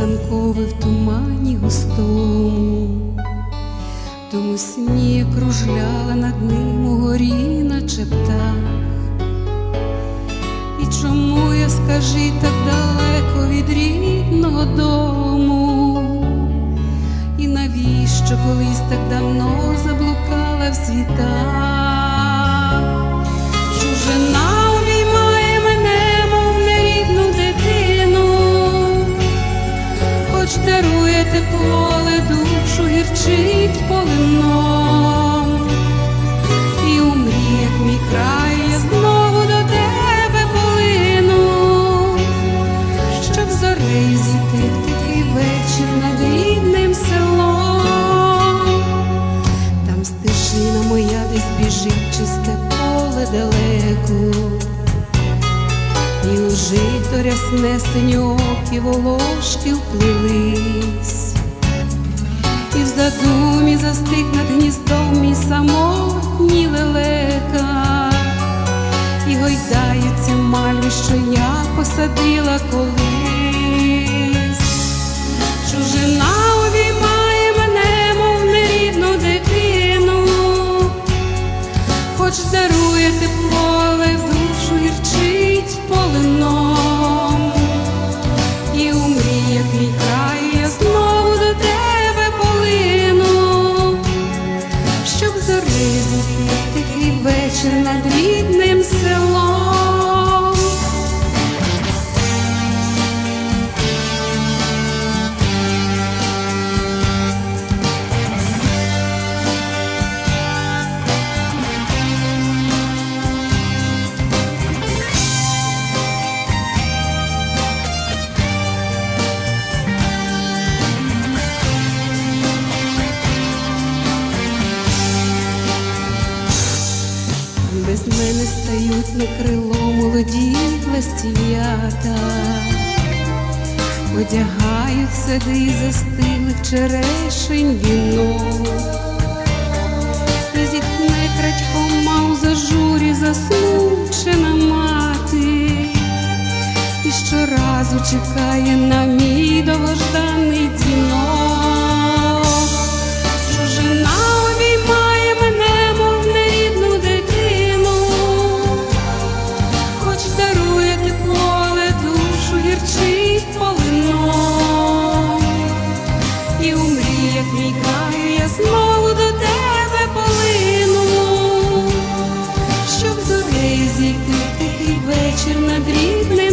ранкове в тумані густому, тому сні кружляла над ним угорі, наче птах. І чому я, скажи, так далеко від рідного дому? І навіщо колись так давно заблукала в світах? Тепло, але душу гірчить полином. І у мріях мій край, я знову до тебе полину, щоб зорею зійти в тихий вечір над рідним селом. Там стежина моя десь біжить, чисте поле далеко, і у жито рясне синьокі волошки вплились. Задумі застиг над гніздом мій самотній лелека, і гойдаються мальви, що я посадила колись. Чужина щоб зоризити вечір над рідним селом. Стають на крило молоді ластів'ята, одягають сади застиглих черешень вінок, і зітхне крадькома у зажурі засмучена мати, і щоразу чекає на мій довгожданий вечір на дрібне.